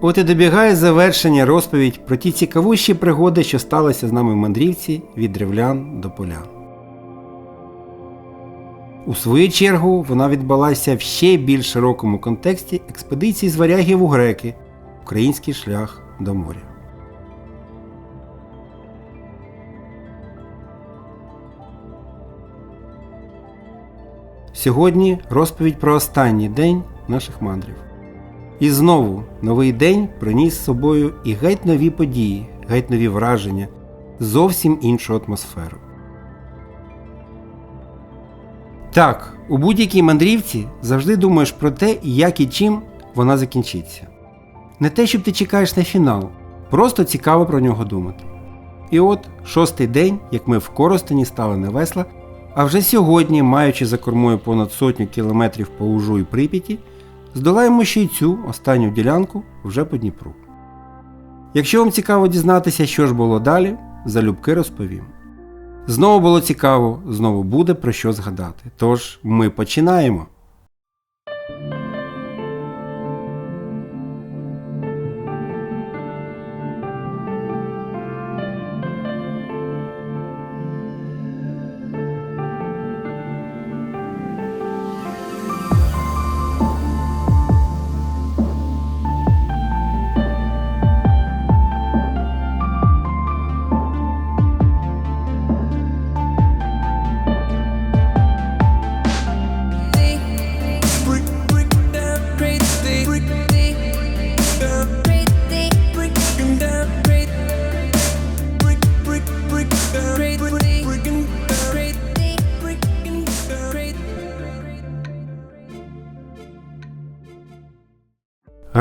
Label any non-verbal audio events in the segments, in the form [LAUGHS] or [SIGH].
От і добігає завершення розповідь про ті цікавущі пригоди, що сталися з нами в мандрівці від древлян до полян. У свою чергу вона відбулася в ще більш широкому контексті експедиції з варягів у греки Український шлях до моря. Сьогодні розповідь про останній день наших мандрів. І знову новий день приніс з собою і геть нові події, геть нові враження, зовсім іншу атмосферу. Так, у будь-якій мандрівці завжди думаєш про те, як і чим вона закінчиться. Не те, щоб ти чекаєш на фінал, просто цікаво про нього думати. І от шостий день, як ми в Коростені стали на весла, а вже сьогодні, маючи за кормою понад сотню кілометрів по Ужу і Прип'яті, здолаємо ще й цю останню ділянку вже по Дніпру. Якщо вам цікаво дізнатися, що ж було далі, залюбки розповім. Знову було цікаво, знову буде про що згадати. Тож ми починаємо.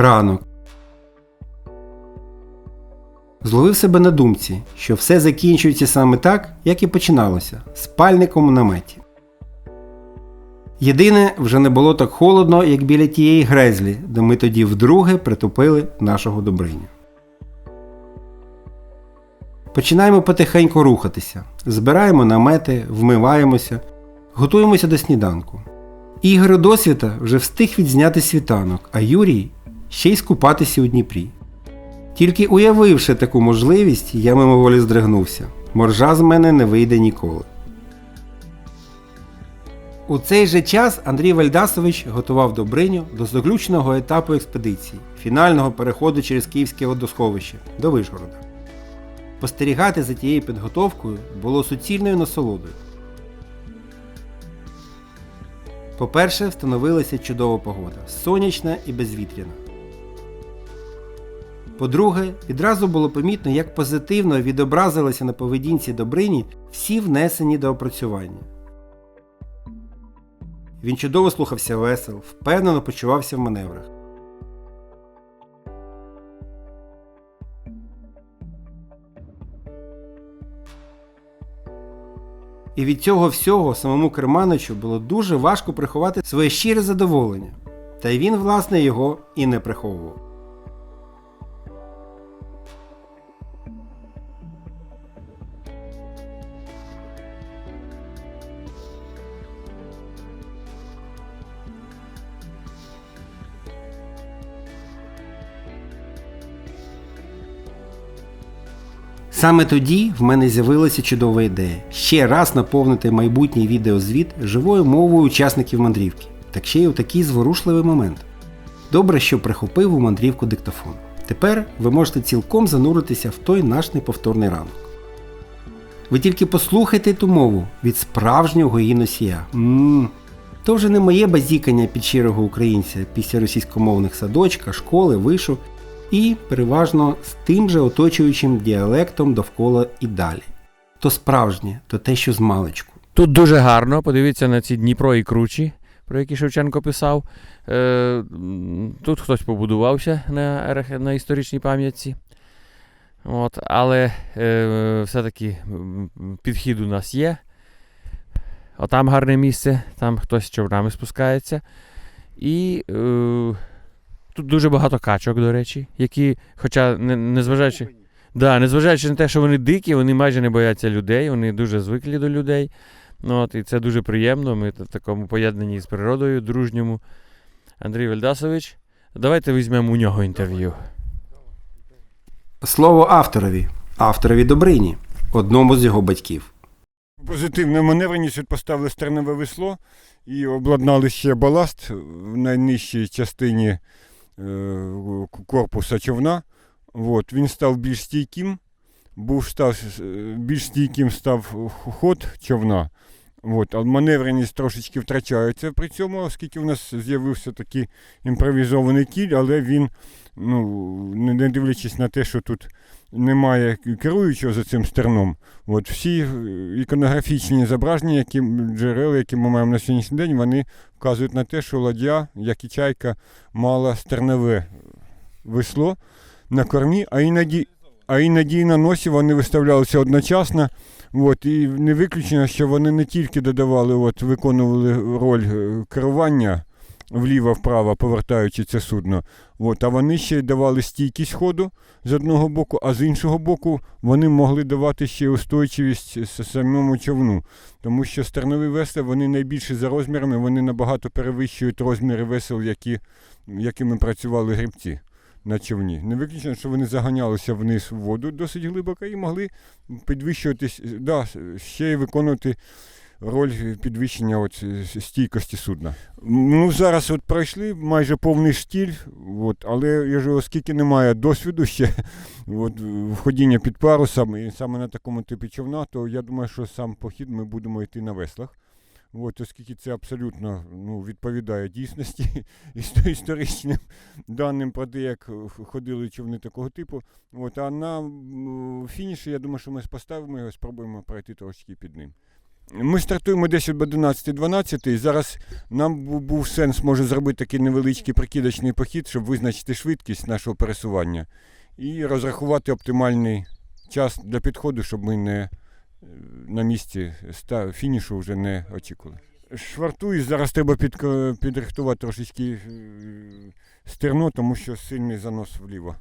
Ранок. Зловив себе на думці, що все закінчується саме так, як і починалося спальником у наметі. Єдине, вже не було так холодно, як біля тієї грезлі, де ми тоді вдруге притупили нашого Добриню. Починаємо потихеньку рухатися, збираємо намети, вмиваємося, готуємося до сніданку. Ігор досвіта вже встиг відзняти світанок, а Юрій ще й скупатися у Дніпрі. Тільки уявивши таку можливість, я мимоволі здригнувся. Моржа з мене не вийде ніколи. У цей же час Андрій Вальдасович готував Добриню до заключного етапу експедиції фінального переходу через Київське водосховище до Вишгорода. Спостерігати за тією підготовкою було суцільною насолодою. По-перше, встановилася чудова погода сонячна і безвітряна. По-друге, відразу було помітно, як позитивно відобразилися на поведінці Добрині всі внесені до опрацювання. Він чудово слухався весел, впевнено почувався в маневрах. І від цього всього самому Керманичу було дуже важко приховати своє щире задоволення. Та й він, власне, його і не приховував. Саме тоді в мене з'явилася чудова ідея ще раз наповнити майбутній відеозвіт живою мовою учасників мандрівки, так ще й у такий зворушливий момент. Добре, що прихопив у мандрівку диктофон. Тепер ви можете цілком зануритися в той наш неповторний ранок. Ви тільки послухайте ту мову від справжнього її носія. Ммм. То вже не моє базікання під щирого українця після російськомовних садочка, школи, вишу і переважно з тим же оточуючим діалектом довкола і далі. То справжнє, то те, що з маличку. Тут дуже гарно, подивіться на ці Дніпро і кручі, про які Шевченко писав. Е, тут хтось побудувався на, на історичній пам'ятці. От, але е, все-таки підхід у нас є. Отам гарне місце, там хтось човнами спускається. І е, тут дуже багато качок, до речі, які, хоча не, незважаючи, да, незважаючи на те, що вони дикі, вони майже не бояться людей, вони дуже звиклі до людей. Ну, от, і це дуже приємно. Ми в такому поєднанні з природою, дружньому. Андрій Вельдасович, давайте візьмемо у нього інтерв'ю. Слово авторові, авторові Добрині, одному з його батьків. Позитивна маневреність от поставили стерневе весло і обладнали ще баласт в найнижчій частині корпуса човна. От, він став більш стійким, був став, е, більш стійким став ход човна. От, а маневреність трошечки втрачається при цьому, оскільки у нас з'явився такий імпровізований кіль, але він, ну, не не дивлячись на те, що тут немає керуючого за цим стерном, От всі е, іконографічні зображення, які джерела, які ми маємо на сьогоднішній день, вони вказують на те, що ладья, як і чайка, мала стернове весло на кормі, а іноді, а іноді і на носі вони виставлялися одночасно. От, і не виключено, що вони не тільки додавали, от, виконували роль е, керування вліво-вправо, повертаючи це судно, от, а вони ще й давали стійкість ходу з одного боку, а з іншого боку вони могли давати ще устойчивість самому човну. Тому що стернові весла вони найбільші за розмірами, вони набагато перевищують розміри весел, які, якими працювали грибці на човні. Не виключено, що вони заганялися вниз в воду досить глибоко і могли підвищуватись, да, ще й виконувати роль підвищення от, стійкості судна. Ну, зараз от пройшли майже повний штіль, от, але я ж, оскільки немає досвіду ще от, входіння під парусом і саме на такому типі човна, то я думаю, що сам похід ми будемо йти на веслах. От, оскільки це абсолютно ну, відповідає дійсності [LAUGHS] історичним даним про те, як е, ходили човни такого типу. От, а на фініші, я думаю, що ми поставимо його, спробуємо пройти трошки під ним. Ми стартуємо десь об 11-12, і зараз нам був сенс може зробити такий невеличкий прикидочний похід, щоб визначити швидкість нашого пересування і розрахувати оптимальний час для підходу, щоб ми не на місці фінішу вже не очікували. Швартую, зараз треба під, підрихтувати трошечки е, стерно, тому що сильний занос вліво.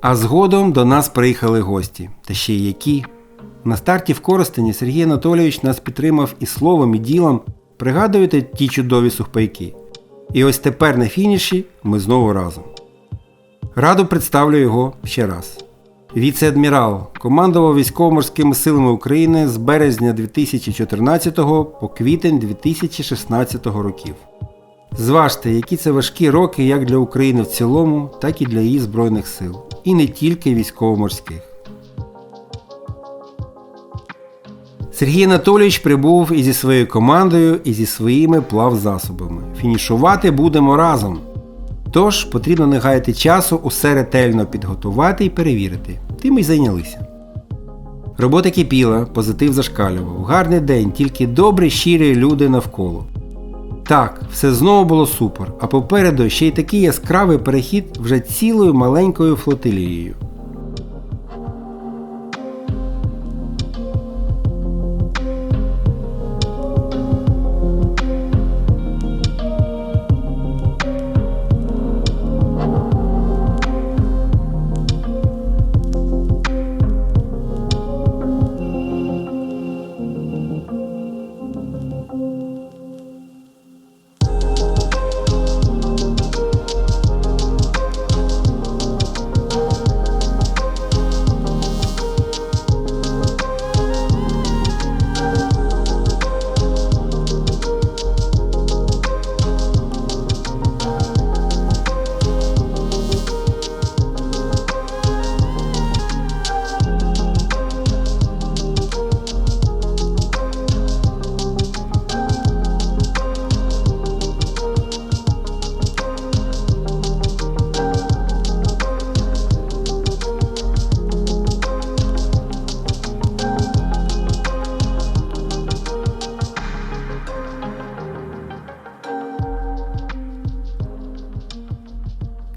А згодом до нас приїхали гості, та ще й які. На старті в Коростені Сергій Анатолійович нас підтримав і словом, і ділом. Пригадуєте ті чудові сухпайки? І ось тепер на фініші ми знову разом. Радо представлю його ще раз. Віце-адмірал командував військово-морськими силами України з березня 2014 по квітень 2016 років. Зважте, які це важкі роки як для України в цілому, так і для її Збройних сил. І не тільки військово-морських. Сергій Анатолійович прибув і зі своєю командою, і зі своїми плавзасобами. Фінішувати будемо разом. Тож потрібно не гаяти часу, усе ретельно підготувати і перевірити. Тим і зайнялися. Робота кипіла, позитив зашкалював. Гарний день, тільки добрі, щирі люди навколо. Так, все знову було супер, а попереду ще й такий яскравий перехід вже цілою маленькою флотилією.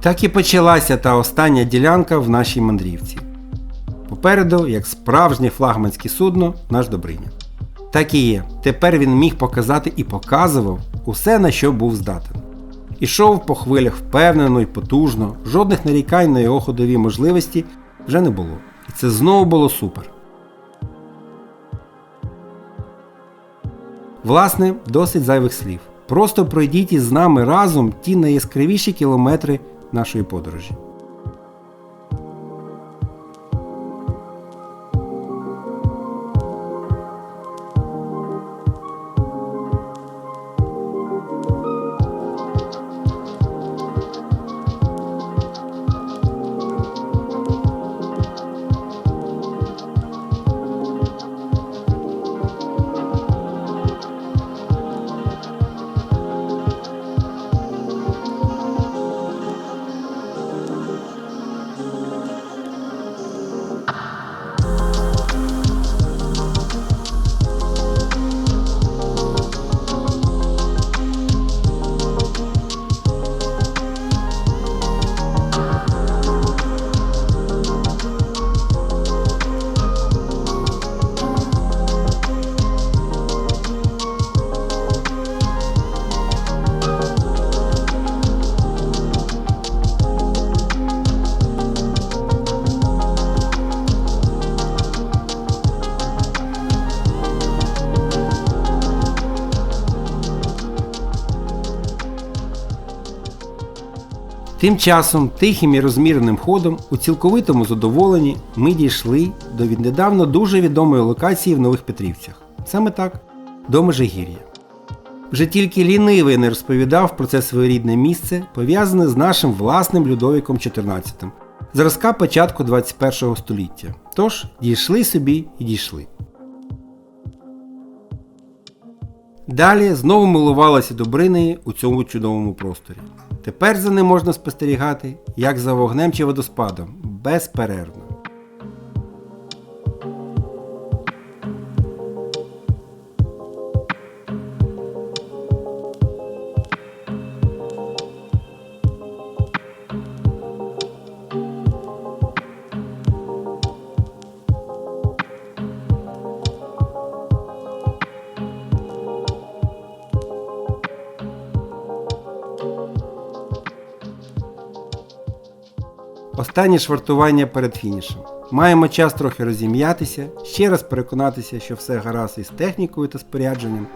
Так і почалася та остання ділянка в нашій мандрівці. Попереду, як справжнє флагманське судно, наш Добриня. Так і є. Тепер він міг показати і показував усе на що був здатен. Ішов по хвилях впевнено і потужно, жодних нарікань на його ходові можливості вже не було. І це знову було супер. Власне, досить зайвих слів. Просто пройдіть із нами разом ті найяскравіші кілометри нашої подорожі. Тим часом, тихим і розміреним ходом, у цілковитому задоволенні, ми дійшли до віднедавна дуже відомої локації в Нових Петрівцях. Саме так, до Межигір'я. Вже тільки лінивий не розповідав про це своєрідне місце, пов'язане з нашим власним Людовіком XIV, зразка початку 21 століття. Тож, дійшли собі і дійшли. Далі знову милувалася Добринею у цьому чудовому просторі. Тепер за ним можна спостерігати, як за вогнем чи водоспадом, безперервно. Останнє швартування перед фінішем. Маємо час трохи розім'ятися, ще раз переконатися, що все гаразд із технікою та спорядженням,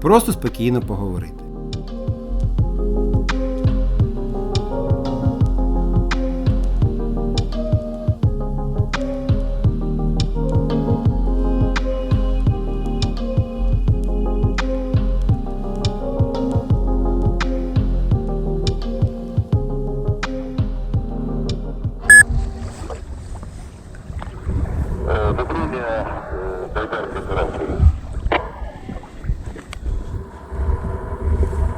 просто спокійно поговорити. Добрыня, Байдарка Тарасович.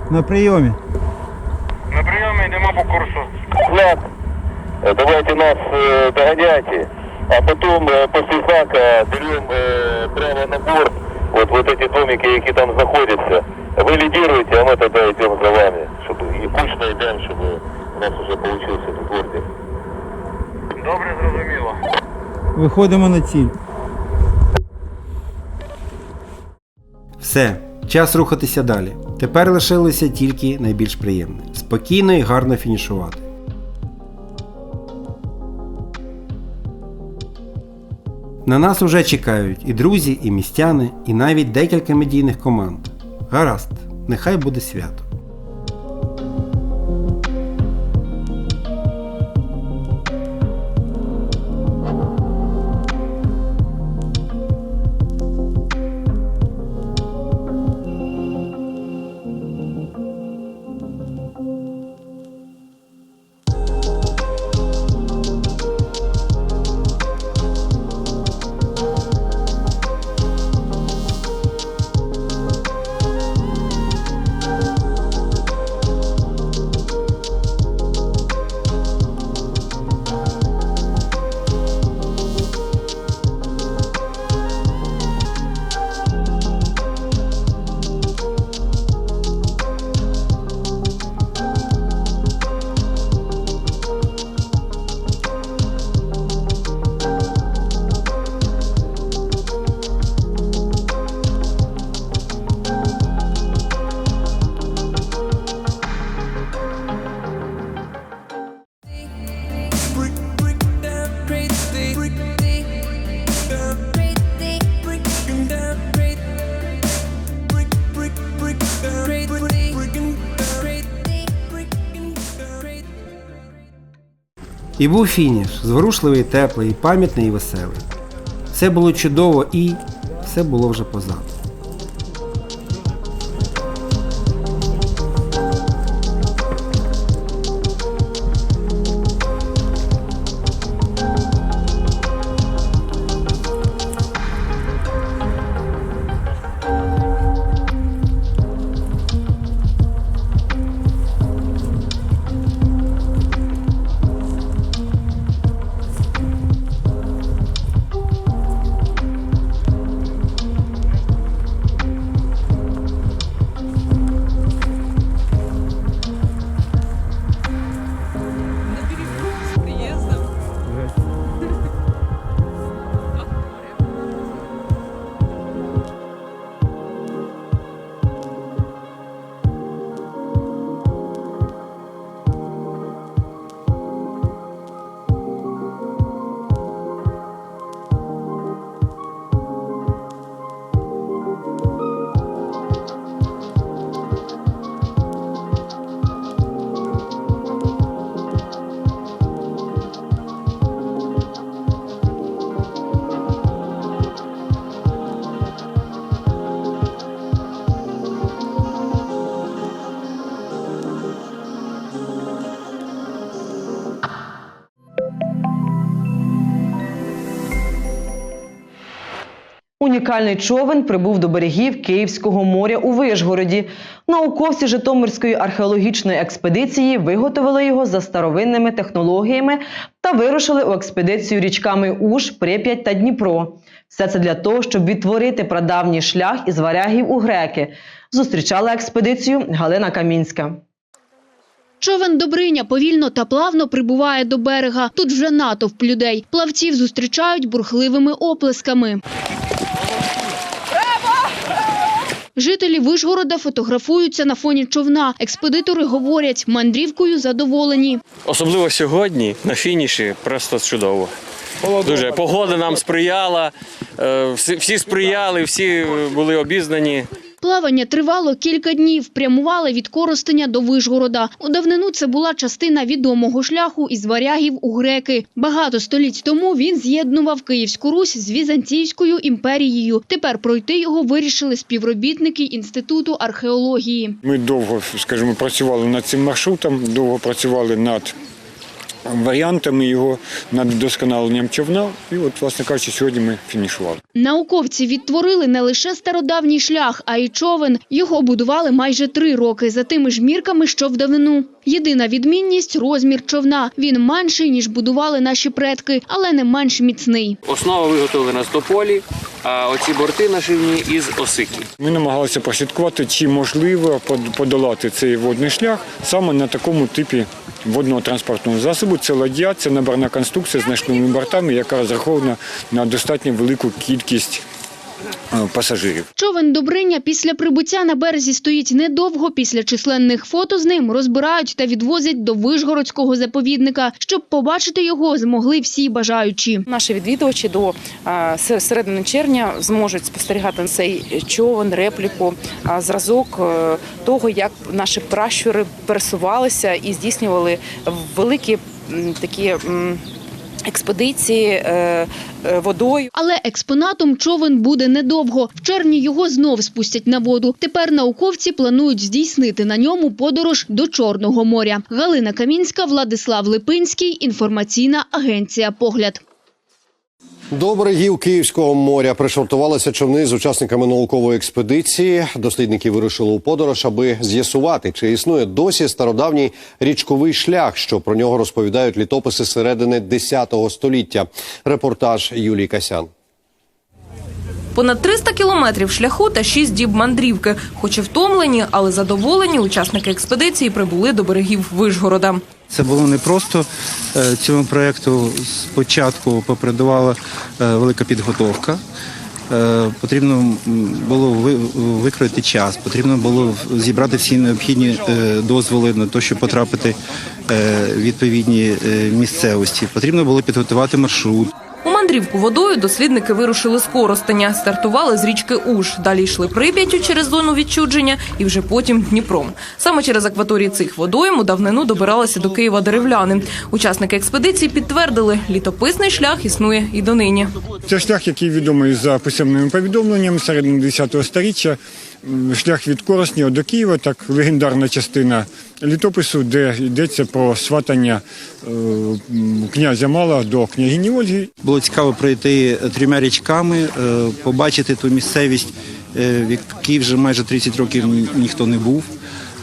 На прийомі. На прийомі йдемо по курсу. Знак. Э, Давайте нас э, догоняйте, а потом э, после знака берем э, прямо на борт вот, вот эти домики, які там знаходяться. Вы лидируете, а мы тогда идем за вами, чтобы и кучно идем, чтобы у нас уже получился этот ордер. Добре, зрозуміло. Виходимо на ціль. Все, час рухатися далі. Тепер лишилося тільки найбільш приємне спокійно і гарно фінішувати. На нас уже чекають і друзі, і містяни, і навіть декілька медійних команд. Гаразд, нехай буде свято. І був фініш, зворушливий, теплий, пам'ятний і веселий. Все було чудово і все було вже позаду. Унікальний човен прибув до берегів Київського моря у Вишгороді. Науковці Житомирської археологічної експедиції виготовили його за старовинними технологіями та вирушили у експедицію річками Уж, Прип'ять та Дніпро. Все це для того, щоб відтворити прадавній шлях із варягів у греки. Зустрічала експедицію Галина Камінська. Човен Добриня повільно та плавно прибуває до берега. Тут вже натовп людей. Плавців зустрічають бурхливими оплесками. Жителі Вишгорода фотографуються на фоні човна. Експедитори говорять, мандрівкою задоволені. Особливо сьогодні на фініші просто чудово. Дуже погода нам сприяла, е, всі, сприяли, всі були обізнані. Плавання тривало кілька днів, прямували від Коростеня до Вишгорода. У давнину це була частина відомого шляху із варягів у греки. Багато століть тому він з'єднував Київську Русь з Візантійською імперією. Тепер пройти його вирішили співробітники Інституту археології. Ми довго, скажімо, працювали над цим маршрутом, довго працювали над варіантами його, над вдосконаленням човна. І от, власне кажучи, сьогодні ми фінішували. Науковці відтворили не лише стародавній шлях, а й човен. Його будували майже три роки за тими ж мірками, що в давнину. Єдина відмінність – розмір човна. Він менший, ніж будували наші предки, але не менш міцний. Основа виготовлена з тополі, а оці борти нашивні із осики. Ми намагалися прослідкувати, чи можливо под- подолати цей водний шлях саме на такому типі водного транспортного засобу. Це ладья, це наборна конструкція з значними бортами, яка розрахована на достатньо велику кількість пасажирів. Човен Добриня після прибуття на березі стоїть недовго. Після численних фото з ним розбирають та відвозять до Вишгородського заповідника. Щоб побачити його, змогли всі бажаючі. Наші відвідувачі до середини червня зможуть спостерігати цей човен, репліку, а, зразок е, того, як наші пращури пересувалися і здійснювали великі такі експедиції е, е, водою. Але експонатом човен буде недовго. В червні його знов спустять на воду. Тепер науковці планують здійснити на ньому подорож до Чорного моря. Галина Камінська, Владислав Липинський. Інформаційна агенція «Погляд». До берегів Київського моря пришвартувалися човни з учасниками наукової експедиції. Дослідники вирушили у подорож, аби з'ясувати, чи існує досі стародавній річковий шлях, що про нього розповідають літописи середини X століття. Репортаж Юлії Касян. Понад 300 кілометрів шляху та 6 діб мандрівки. Хоч і втомлені, але задоволені, учасники експедиції прибули до берегів Вишгорода. Це було не просто Цьому проєкту спочатку попередувала е, велика підготовка. Е, Потрібно було викрити час, потрібно було зібрати всі необхідні е, дозволи на те, щоб потрапити е, в відповідні е, місцевості. Потрібно було підготувати маршрут. Мандрівку водою дослідники вирушили з Коростеня. Стартували з річки Уж. Далі йшли Прип'яттю через зону відчудження і вже потім Дніпром. Саме через акваторії цих водойм у давнину добиралися до Києва деревляни. Учасники експедиції підтвердили, літописний шлях існує і донині. Це шлях, який відомий за писемними повідомленнями середини 10-го сторіччя. Шлях від Коростня до Києва, так легендарна частина літопису, де йдеться про сватання е, князя Мала до княгині Ольги. Було цікаво пройти трьома річками, е, побачити ту місцевість, е, в якій вже майже 30 років ніхто не був.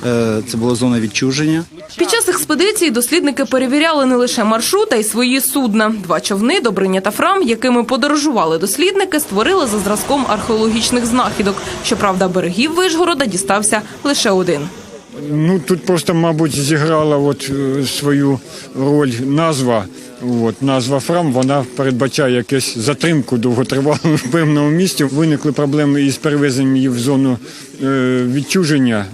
Е, Це була зона відчуження. Під час експедиції дослідники перевіряли не лише маршрут, а й свої судна. Два човни, Добриня та Фрам, якими подорожували дослідники, створили за зразком археологічних знахідок. Щоправда, берегів Вишгорода дістався лише один. Ну тут просто, мабуть, зіграла от е, свою роль назва. От назва Фрам вона передбачає якусь затримку довготривалу в певному місці. Виникли проблеми із перевезенням її в зону е, відчуження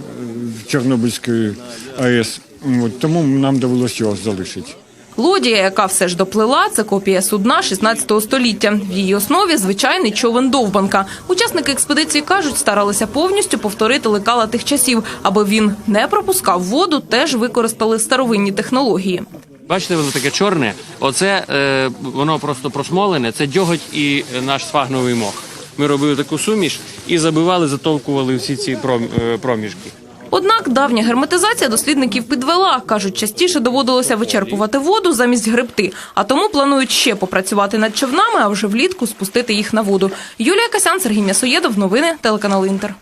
Чорнобильської АЕС. От, тому нам довелося його залишити. Лодія, яка все ж доплила, це копія судна 16 століття. В її основі звичайний човен довбанка. Учасники експедиції кажуть, старалися повністю повторити лекала тих часів, аби він не пропускав воду, теж використали старовинні технології. Бачите, воно таке чорне. Оце е, воно просто просмолене. Це дьоготь і е, наш сфагновий мох. Ми робили таку суміш і забивали, затовкували всі ці е, проміжки. Однак давня герметизація дослідників підвела. Кажуть, частіше доводилося вичерпувати воду замість гребти, а тому планують ще попрацювати над човнами, а вже влітку спустити їх на воду. Юлія Касян, Сергій М'ясоєдов, новини, телеканал Інтер.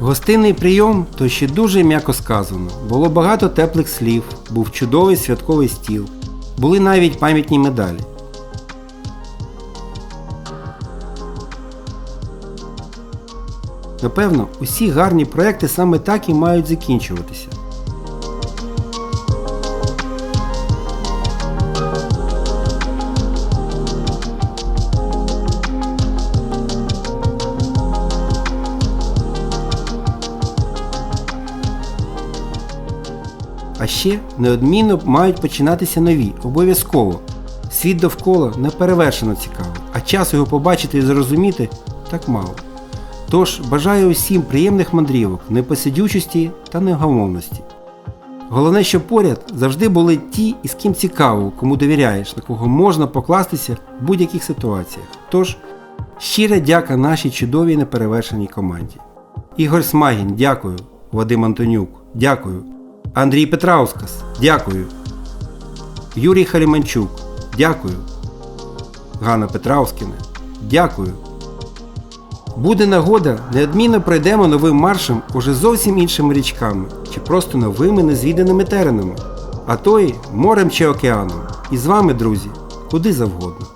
Гостинний прийом то ще дуже м'яко сказано. Було багато теплих слів, був чудовий святковий стіл, були навіть пам'ятні медалі. Напевно, усі гарні проекти саме так і мають закінчуватися. А ще неодмінно мають починатися нові, обов'язково. Світ довкола неперевершено цікавий, а часу його побачити і зрозуміти так мало. Тож бажаю усім приємних мандрівок, непосидючості та негамовності. Головне, щоб поряд завжди були ті, із ким цікаво, кому довіряєш, на кого можна покластися в будь-яких ситуаціях. Тож, щира дяка нашій чудовій неперевершеній команді. Ігор Смагін, дякую. Вадим Антонюк, дякую. Андрій Петраускас, дякую. Юрій Халіманчук, дякую. Ганна Петраускіна, дякую. Буде нагода, неодмінно пройдемо новим маршем уже зовсім іншими річками, чи просто новими незвіданими теренами, а то й морем чи океаном. І з вами, друзі, куди завгодно.